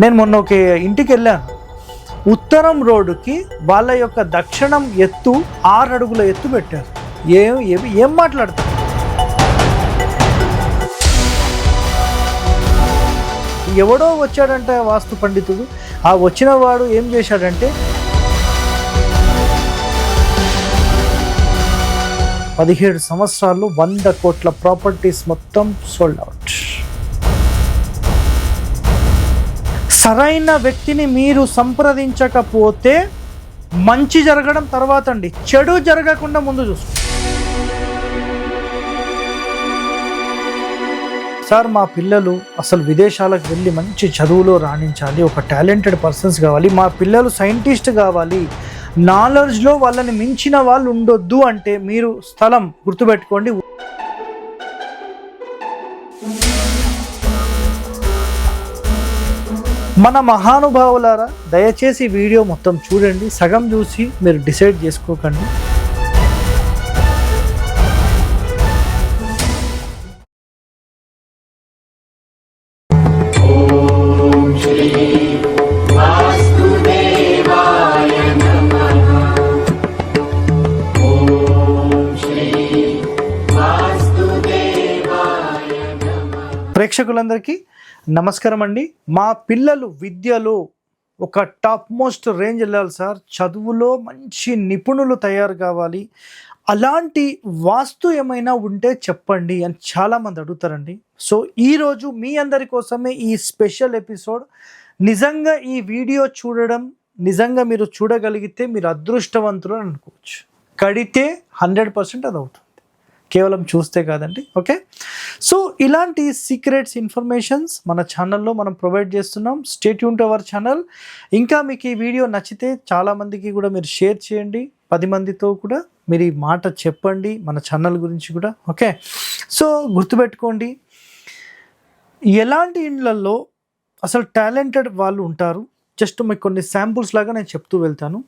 నేను మొన్న ఒక ఇంటికి వెళ్ళాను ఉత్తరం రోడ్డుకి వాళ్ళ యొక్క దక్షిణం ఎత్తు ఆరు అడుగుల ఎత్తు పెట్టారు. ఏం ఏం- ఏం మాట్లాడతారు ఎవడో వచ్చాడంటే వాస్తు పండితుడు. ఆ వచ్చిన వాడు ఏం చేశాడంటే పదిహేడు సంవత్సరాలు వంద కోట్ల ప్రాపర్టీస్ మొత్తం సోల్డ్ అవుట్ సరైన వ్యక్తిని మీరు సంప్రదించకపోతే మంచి జరగడం తర్వాత అండి చెడు జరగకుండా ముందు చూసుకో. సార్ మా పిల్లలు అసలు విదేశాలకు వెళ్ళి మంచి చదువులో రాణించాలి ఒక టాలెంటెడ్ పర్సన్స్ కావాలి మా పిల్లలు సైంటిస్ట్ కావాలి నాలెడ్జ్లో వాళ్ళని మించిన వాళ్ళు ఉండొద్దు అంటే మీరు స్థలం గుర్తుపెట్టుకోండి. మన మహానుభావులారా దయచేసి వీడియో మొత్తం చూడండి. సగం చూసి మీరు డిసైడ్ చేసుకోకండి. ప్రేక్షకులందరికీ నమస్కారం అండి మా పిల్లలు విద్యలో ఒక టాప్ మోస్ట్ రేంజ్ వెళ్ళాలి సార్. చదువులో మంచి నిపుణులు తయారు కావాలి. అలాంటి వాస్తు ఏమైనా ఉంటే చెప్పండి అని చాలామంది అడుగుతారండి. సో ఈరోజు మీ అందరి కోసమే ఈ స్పెషల్ ఎపిసోడ్. నిజంగా ఈ వీడియో చూడడం నిజంగా మీరు చూడగలిగితే మీరు అదృష్టవంతులు అని అనుకోవచ్చు. కడితే హండ్రెడ్ పర్సెంట్ అది అవుతుంది కేవలం చూస్తే కాదండి ఓకే? సో ఇలాంటి సీక్రెట్స్ ఇన్ఫర్మేషన్స్ మన ఛానల్లో మనం ప్రొవైడ్ చేస్తున్నాం. స్టేట్యూన్ టు అవర్ ఛానల్ ఇంకా మీకు ఈ వీడియో నచ్చితే చాలామందికి కూడా మీరు షేర్ చేయండి. పది మందితో కూడా మీరు ఈ మాట చెప్పండి మన ఛానల్ గురించి కూడా ఓకే? సో గుర్తుపెట్టుకోండి. ఎలాంటి ఇండ్లలో అసలు టాలెంటెడ్ వాళ్ళు ఉంటారు? జస్ట్ మీకు కొన్ని శాంపుల్స్ లాగా నేను చెప్తూ వెళ్తాను.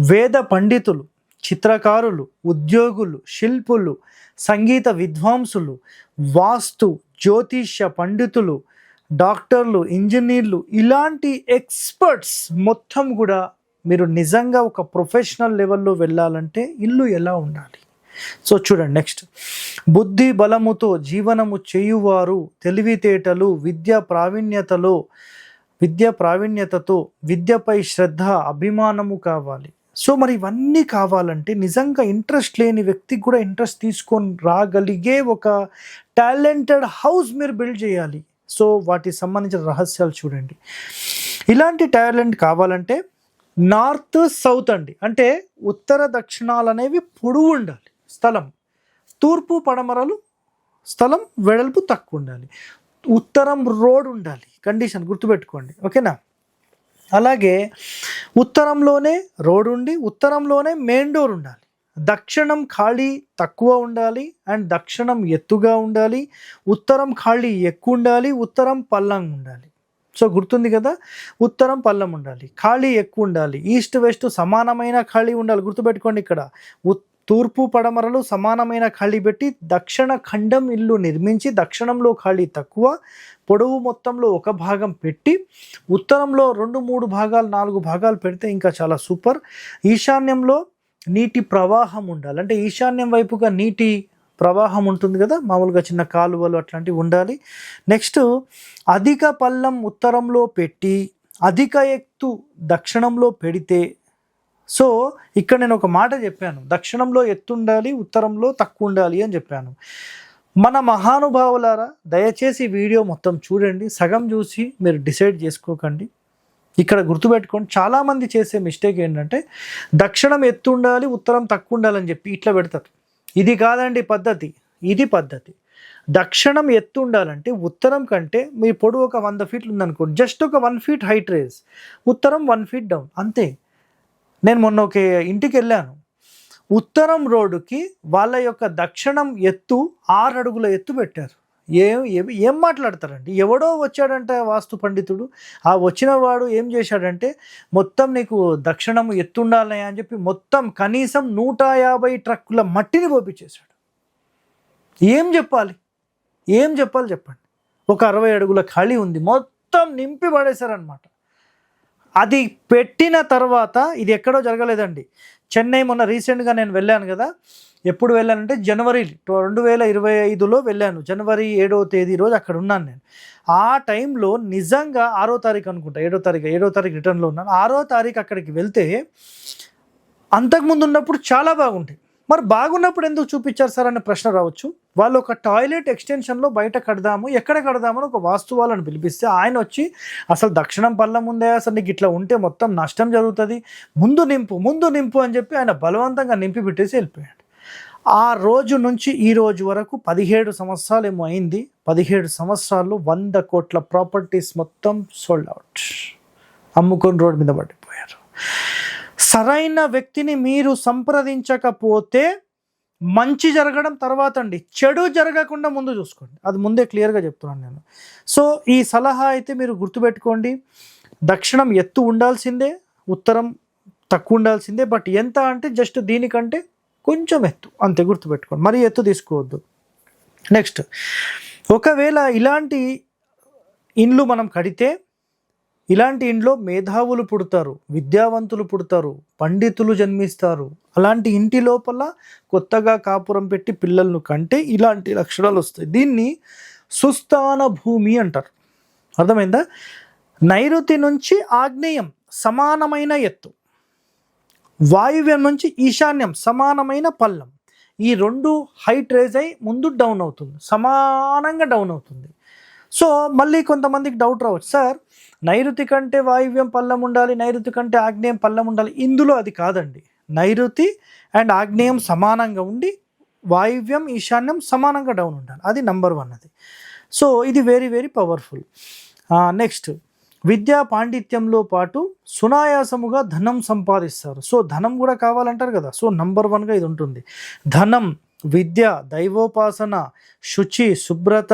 వేద పండితులు చిత్రకారులు ఉద్యోగులు శిల్పులు సంగీత విద్వాంసులు వాస్తు జ్యోతిష్య పండితులు డాక్టర్లు ఇంజనీర్లు ఇలాంటి ఎక్స్పర్ట్స్ మొత్తం కూడా మీరు నిజంగా ఒక ప్రొఫెషనల్ లెవెల్లో వెళ్ళాలంటే ఇల్లు ఎలా ఉండాలి? సో చూడండి నెక్స్ట్. బుద్ధి బలముతో జీవనము చేయువారు తెలివితేటలు విద్య ప్రావీణ్యతలో విద్య ప్రావీణ్యతతో విద్యపై శ్రద్ధ అభిమానము కావాలి. సో మరి ఇవన్నీ కావాలంటే నిజంగా ఇంట్రెస్ట్ లేని వ్యక్తికి కూడా ఇంట్రెస్ట్ తీసుకొని రాగలిగే ఒక టాలెంటెడ్ హౌస్ మీరు బిల్డ్ చేయాలి. సో వాటికి సంబంధించిన రహస్యాలు చూడండి. ఇలాంటి టాలెంట్ కావాలంటే నార్త్ సౌత్ అండి. అంటే ఉత్తర దక్షిణాలు అనేవి పొడువు ఉండాలి స్థలం. తూర్పు పడమరలు స్థలం వెడల్పు తక్కువ ఉండాలి. ఉత్తరం రోడ్ ఉండాలి. కండిషన్ గుర్తుపెట్టుకోండి. ఓకేనా? అలాగే ఉత్తరంలోనే రోడ్ ఉండి ఉత్తరంలోనే మెయిన్ డోర్ ఉండాలి. దక్షిణం ఖాళీ తక్కువ ఉండాలి అండ్ దక్షిణం ఎత్తుగా ఉండాలి. ఉత్తరం ఖాళీ ఎక్కువ ఉండాలి ఉత్తరం పల్లంగా ఉండాలి. సో గుర్తుంది కదా? ఉత్తరం పల్లం ఉండాలి ఖాళీ ఎక్కువ ఉండాలి. ఈస్ట్ వెస్ట్ సమానమైన ఖాళీ ఉండాలి. గుర్తుపెట్టుకోండి ఇక్కడ. ఉత్ తూర్పు పడమరలు సమానమైన ఖాళీ పెట్టి దక్షిణ ఖండం ఇల్లు నిర్మించి దక్షిణంలో ఖాళీ తక్కువ పొడవు మొత్తంలో ఒక భాగం పెట్టి ఉత్తరంలో రెండు మూడు భాగాలు నాలుగు భాగాలు పెడితే ఇంకా చాలా సూపర్. ఈశాన్యంలో నీటి ప్రవాహం ఉండాలి. అంటే ఈశాన్యం వైపుగా నీటి ప్రవాహం ఉంటుంది కదా మామూలుగా చిన్న కాలువలు అట్లాంటివి ఉండాలి. నెక్స్ట్ అధిక పల్లం ఉత్తరంలో పెట్టి అధిక ఎత్తు దక్షిణంలో పెడితే సో ఇక్కడ నేను ఒక మాట చెప్పాను. దక్షిణంలో ఎత్తు ఉండాలి ఉత్తరంలో తక్కువ ఉండాలి అని చెప్పాను. మన మహానుభావులారా దయచేసి వీడియో మొత్తం చూడండి. సగం చూసి మీరు డిసైడ్ చేసుకోకండి. ఇక్కడ గుర్తుపెట్టుకోండి చాలామంది చేసే మిస్టేక్ ఏంటంటే దక్షిణం ఎత్తు ఉండాలి ఉత్తరం తక్కువ ఉండాలని చెప్పి ఇట్లా పెడతారు. ఇది కాదండి పద్ధతి. ఇది పద్ధతి. దక్షిణం ఎత్తు ఉండాలంటే ఉత్తరం కంటే మీ పొడవు ఒక వంద ఫీట్లు ఉందనుకోండి. జస్ట్ ఒక వన్ ఫీట్ హైట్ రేస్. ఉత్తరం వన్ ఫీట్ డౌన్. అంతే. నేను మొన్న ఒక ఇంటికి వెళ్ళాను. ఉత్తరం రోడ్డుకి వాళ్ళ యొక్క దక్షిణం ఎత్తు ఆరు అడుగుల ఎత్తు పెట్టారు. ఏం ఏం- మాట్లాడతారండి? ఎవడో వచ్చాడంటే వాస్తు పండితుడు. ఆ వచ్చిన వాడు ఏం చేశాడంటే మొత్తం నీకు దక్షిణం ఎత్తుండాలి అని చెప్పి మొత్తం కనీసం నూట యాభై ట్రక్కుల మట్టిని పోపించేశాడు ఏం చెప్పాలి? ఏం చెప్పాలి చెప్పండి. ఒక అరవై అడుగుల ఖాళీ ఉంది. మొత్తం నింపి పడేశారనమాట అది పెట్టిన తర్వాత ఇది ఎక్కడో జరగలేదండి. చెన్నై మొన్న రీసెంట్గా నేను వెళ్ళాను కదా. ఎప్పుడు వెళ్ళానంటే జనవరి రెండు వేల ఇరవై ఐదులో వెళ్ళాను. జనవరి ఏడవ తేదీ రోజు అక్కడ ఉన్నాను నేను. ఆ టైంలో నిజంగా ఆరో తారీఖు అనుకుంటా. ఏడో తారీఖు ఏడో తారీఖు రిటర్న్లో ఉన్నాను. ఆరో తారీఖు అక్కడికి వెళ్తే అంతకుముందు ఉన్నప్పుడు చాలా బాగుంటాయి మరి బాగున్నప్పుడు ఎందుకు చూపించారు సార్ అనే ప్రశ్న రావచ్చు. వాళ్ళు ఒక టాయిలెట్ ఎక్స్టెన్షన్లో బయట కడదాము ఎక్కడ కడదామని ఒక వాస్తు వాళ్ళని పిలిపిస్తే ఆయన వచ్చి అసలు దక్షిణం పళ్ళం ఉందే అసలు నీకు ఇట్లా ఉంటే మొత్తం నష్టం జరుగుతుంది ముందు నింపు ముందు నింపు అని చెప్పి ఆయన బలవంతంగా నింపి పెట్టేసి వెళ్ళిపోయాడు. ఆ రోజు నుంచి ఈ రోజు వరకు పదిహేడు సంవత్సరాలు ఏమో అయింది. పదిహేడు సంవత్సరాలు వంద కోట్ల ప్రాపర్టీస్ మొత్తం సోల్డ్ అవుట్ అమ్ముకొని రోడ్డు మీద పడిపోయారు సరైన వ్యక్తిని మీరు సంప్రదించకపోతే మంచి జరగడం తర్వాత అండి. చెడు జరగకుండా ముందు చూసుకోండి. అది ముందే క్లియర్గా చెప్తున్నాను నేను. సో ఈ సలహా అయితే మీరు గుర్తుపెట్టుకోండి. దక్షిణం ఎత్తు ఉండాల్సిందే ఉత్తరం తక్కువ ఉండాల్సిందే బట్ ఎంత అంటే జస్ట్ దీనికంటే కొంచెం ఎత్తు. అంతే గుర్తుపెట్టుకోండి. మరి ఎత్తు తీసుకోవద్దు. నెక్స్ట్ ఒకవేళ ఇలాంటి ఇండ్లు మనం కడితే ఇలాంటి ఇంట్లో మేధావులు పుడతారు విద్యావంతులు పుడతారు పండితులు జన్మిస్తారు. అలాంటి ఇంటి లోపల కొత్తగా కాపురం పెట్టి పిల్లలను కంటే ఇలాంటి లక్షణాలు వస్తాయి. దీన్ని సుస్థాన భూమి అంటారు. అర్థమైందా? నైరుతి నుంచి ఆగ్నేయం సమానమైన ఎత్తు. వాయువ్యం నుంచి ఈశాన్యం సమానమైన పల్లం. ఈ రెండు హైట్ రేజ్ అయి ముందు డౌన్ అవుతుంది. సమానంగా డౌన్ అవుతుంది. సో మళ్ళీ కొంతమందికి డౌట్ రావచ్చు. సార్ నైరుతి కంటే వాయువ్యం పల్లం ఉండాలి నైరుతి కంటే ఆగ్నేయం పల్లం ఉండాలి. ఇందులో అది కాదండి. నైరుతి అండ్ ఆగ్నేయం సమానంగా ఉండి వాయువ్యం ఈశాన్యం సమానంగా డౌన్ ఉండాలి. అది నంబర్ వన్ అది. సో ఇది వెరీ వెరీ పవర్ఫుల్ నెక్స్ట్ విద్యా పాండిత్యంలో పాటు సునాయాసముగా ధనం సంపాదిస్తారు. సో ధనం కూడా కావాలంటారు కదా. సో నంబర్ వన్గా ఇది ఉంటుంది. ధనం విద్య దైవోపాసన శుచి శుభ్రత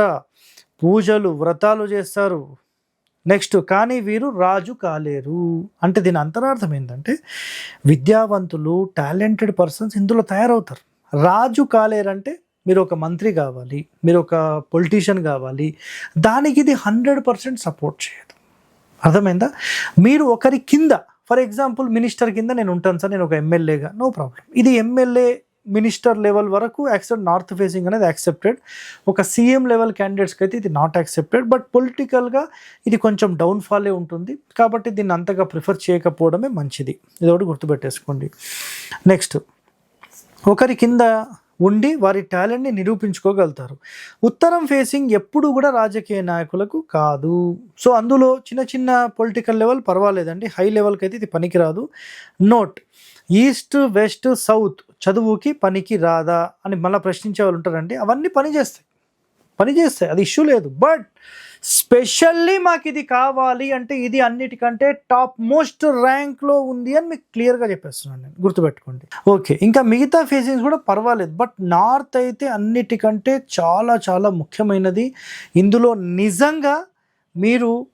పూజలు వ్రతాలు చేస్తారు. నెక్స్ట్ కానీ వీరు రాజు కాలేరు. అంటే దీని అంతరార్థం ఏంటంటే విద్యావంతులు టాలెంటెడ్ పర్సన్స్ ఇందులో తయారవుతారు. రాజు కాలేరంటే మీరు ఒక మంత్రి కావాలి మీరు ఒక పొలిటీషియన్ కావాలి దానికి ఇది హండ్రెడ్ పర్సెంట్ సపోర్ట్ చేయదు. అర్థమైందా? మీరు ఒకరి కింద ఫర్ ఎగ్జాంపుల్ మినిస్టర్ కింద నేను ఉంటాను సార్ నేను ఒక ఎమ్మెల్యేగా నో ప్రాబ్లం ఇది ఎమ్మెల్యే మినిస్టర్ లెవెల్ వరకు యాక్సెప్ట్ నార్త్ ఫేసింగ్ అనేది యాక్సెప్టెడ్. ఒక సీఎం లెవెల్ క్యాండిడేట్స్కి అయితే ఇది నాట్ యాక్సెప్టెడ్ బట్ పొలిటికల్గా ఇది కొంచెం డౌన్ఫాలే ఉంటుంది. కాబట్టి దీన్ని అంతగా ప్రిఫర్ చేయకపోవడమే మంచిది. ఇది ఒకటి గుర్తుపెట్టేసుకోండి. నెక్స్ట్ ఒకరి కింద ఉండి వారి టాలెంట్ని నిరూపించుకోగలుగుతారు. ఉత్తరం ఫేసింగ్ ఎప్పుడు కూడా రాజకీయ నాయకులకు కాదు. సో అందులో చిన్న చిన్న పొలిటికల్ లెవెల్ పర్వాలేదండి. హై లెవెల్కి అయితే ఇది పనికిరాదు. నోట్ ఈస్ట్ వెస్ట్ సౌత్ చదువుకి పనికి రాదా అని మళ్ళీ ప్రశ్నించే వాళ్ళు ఉంటారండి. అవన్నీ పని చేస్తాయి. పని చేస్తాయి. అది ఇష్యూ లేదు. బట్ స్పెషల్లీ మాకు ఇది కావాలి అంటే ఇది అన్నిటికంటే టాప్ మోస్ట్ ర్యాంక్లో ఉంది అని మీకు క్లియర్గా చెప్పేస్తున్నాను నేను. గుర్తుపెట్టుకోండి. ఓకే ఇంకా మిగతా ఫేసింగ్స్ కూడా పర్వాలేదు. బట్ నార్త్ అయితే అన్నిటికంటే చాలా చాలా ముఖ్యమైనది. ఇందులో నిజంగా మీరు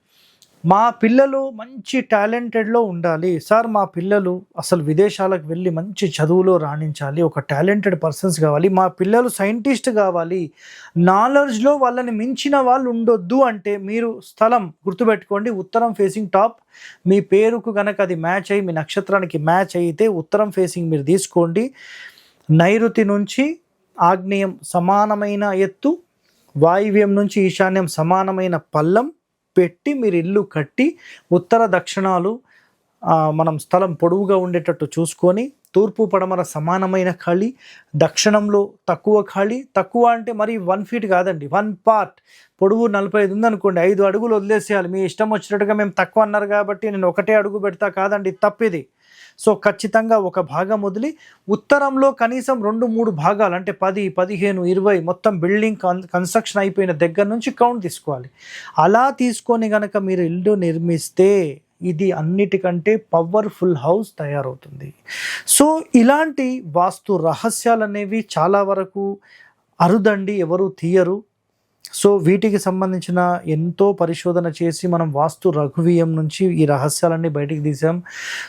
మా పిల్లలు మంచి టాలెంటెడ్లో ఉండాలి. సార్ మా పిల్లలు అసలు విదేశాలకు వెళ్ళి మంచి చదువులో రాణించాలి. ఒక టాలెంటెడ్ పర్సన్స్ కావాలి. మా పిల్లలు సైంటిస్ట్ కావాలి. నాలెడ్జ్లో వాళ్ళని మించిన వాళ్ళు ఉండొద్దు అంటే మీరు స్థలం గుర్తుపెట్టుకోండి. ఉత్తరం ఫేసింగ్ టాప్. మీ పేరుకు కనుక అది మ్యాచ్ అయ్యి మీ నక్షత్రానికి మ్యాచ్ అయితే ఉత్తరం ఫేసింగ్ మీరు తీసుకోండి. నైరుతి నుంచి ఆగ్నేయం సమానమైన ఎత్తు వాయువ్యం నుంచి ఈశాన్యం సమానమైన పల్లం పెట్టి మీరు ఇల్లు కట్టి ఉత్తర దక్షిణాలు మనం స్థలం పొడవుగా ఉండేటట్టు చూసుకొని తూర్పు పడమర సమానమైన ఖాళీ దక్షిణంలో తక్కువ ఖాళీ. తక్కువ అంటే మరి వన్ ఫీట్ కాదండి వన్ పార్ట్ పొడవు నలభై ఐదు ఉందనుకోండి ఐదు అడుగులు వదిలేసేయాలి. మీ ఇష్టం వచ్చినట్టుగా మేము తక్కువ అన్నారు కాబట్టి నేను ఒకటే అడుగు పెడతా కాదండి తప్పిది. సో ఖచ్చితంగా ఒక భాగం వదిలి ఉత్తరంలో కనీసం రెండు మూడు భాగాలు అంటే పది పదిహేను ఇరవై మొత్తం బిల్డింగ్ కన్ కన్స్ట్రక్షన్ అయిపోయిన దగ్గర నుంచి కౌంట్ తీసుకోవాలి. అలా తీసుకొని గనక మీరు ఇల్లు నిర్మిస్తే ఇది అన్నిటికంటే పవర్ఫుల్ హౌస్ తయారవుతుంది. సో ఇలాంటి వాస్తు రహస్యాలు అనేవి చాలా వరకు అరుదండి ఎవరు తీయరు. సో వీటికి సంబంధించిన ఎంతో పరిశోధన చేసి మనం వాస్తు రఘువీయం నుంచి ఈ రహస్యాలన్నీ బయటికి తీసాం.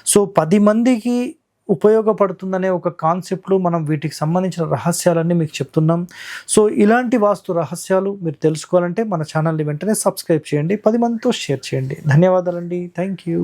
సో పది మందికి ఉపయోగపడుతుందనే ఒక కాన్సెప్ట్లో మనం వీటికి సంబంధించిన రహస్యాలన్నీ మీకు చెప్తున్నాం. సో ఇలాంటి వాస్తు రహస్యాలు మీరు తెలుసుకోవాలంటే మన ఛానల్ని వెంటనే సబ్స్క్రైబ్ చేయండి పది మందితో షేర్ చేయండి. ధన్యవాదాలండి. Thank you.